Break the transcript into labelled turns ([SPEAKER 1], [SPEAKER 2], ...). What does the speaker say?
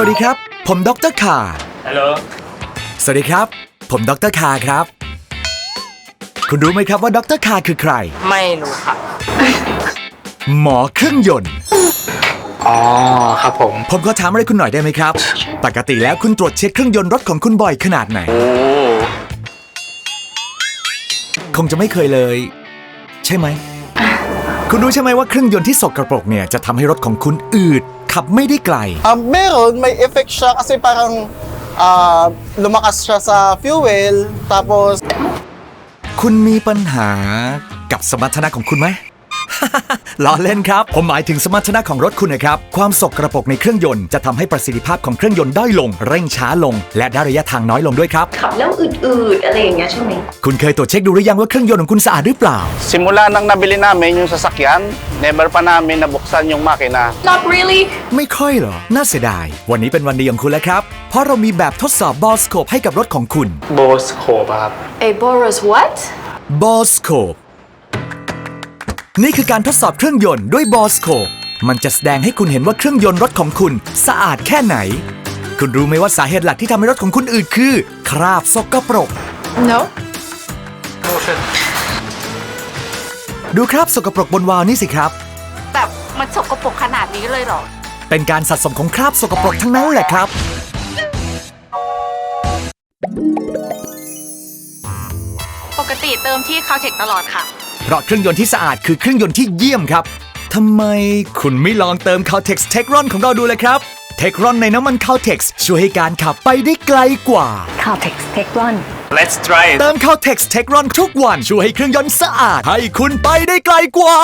[SPEAKER 1] วัสดีครับ ผมดรคา
[SPEAKER 2] ฮัลโหล
[SPEAKER 1] สวัสดีครับ ผมดรคาครับ คุณรู้ไหมครับว่าดรคาคือใคร
[SPEAKER 2] ไม่รู้ค่ะ
[SPEAKER 1] หมอเครื่องยนต์
[SPEAKER 2] อ๋อ ครับผม
[SPEAKER 1] ผมขอถามอะไรคุณหน่อยได้ไหมครับ ปกติแล้วคุณตรวจเช็คเครื่องยนต์รถของคุณบ่อยขนาดไหน
[SPEAKER 2] โอ้
[SPEAKER 1] คงจะไม่เคยเลย ใช่ไหม คุณรู้ใช่ไหมว่าเครื่องยนต์ที่สกรปรกเนี่ยจะทำให้รถของคุณอืด ขับไม่ได้ไกล
[SPEAKER 3] Um, meron, may effect siya kasi parang ah, lumakas siya sa fuel, tapos
[SPEAKER 1] คุณมีปัญหากับสมรรถนะของคุณไหม ล้อเล่นครับ ผมหมายถึงสมรรถนะของรถคุณนะครับ ความสกรปรกในเครื่องยนต์จะทำให้ประสิทธิภาพของเครื่องยนต์ด้อยลง เร่งช้าลง และได้ระยะทางน้อยลงด้วยครับ
[SPEAKER 4] ขับแล้วอืดๆอะไรอย่างเงี้ยใช่ไหม
[SPEAKER 1] คุณเคยตรวจเช็คดูหรือยังว่าเครื่องยนต์ของคุณสะอาดหรือเปล่า
[SPEAKER 5] Simula nang nabili namin yung sasakyan, never pa namin nabuksan yung makina.
[SPEAKER 4] Not really
[SPEAKER 1] ไม่ค่อยเหรอ น่าเสียดาย วันนี้เป็นวันดีของคุณแล้วครับ เพราะเรามีแบบทดสอบบอสโคปให้กับรถของคุณ
[SPEAKER 2] โบสโคบครับ
[SPEAKER 4] A Boros what
[SPEAKER 1] บอสโคป นี่คือการทดสอบเครื่องยนต์ด้วยบอสโคปมันจะแสดงให้คุณเห็นว่าเครื่องยนต์รถของคุณสะอาดแค่ไหน คุณรู้ไหมว่าสาเหตุหลักที่ทำให้รถของคุณอืดคือ คราบสกปรก
[SPEAKER 4] No
[SPEAKER 1] ดูคราบสกปรกบนวาล์วนี่สิครับ
[SPEAKER 6] แต่มันสกปรกขนาดนี้เลยเหรอ
[SPEAKER 1] เป็นการสะสมของคราบสกปรกทั้งนั้นแหละครับ
[SPEAKER 6] ปกติเติมที่คาวเทคตลอดค่ะ
[SPEAKER 1] เพราะเครื่องยนต์ที่สะอาดคือเครื่องยนต์ที่เยี่ยมครับทำไมคุณไม่ลองเติม Caltex Techron ของเราดูเลยครับ Techron ในน้ำมัน Caltex ช่วยให้การขับไปได้ไกลกว่า
[SPEAKER 4] Caltex Techron
[SPEAKER 2] Let's try it
[SPEAKER 1] เติม Caltex Techron ทุกวันช่วยให้เครื่องยนต์สะอาด ให้คุณไปได้ไกลกว่า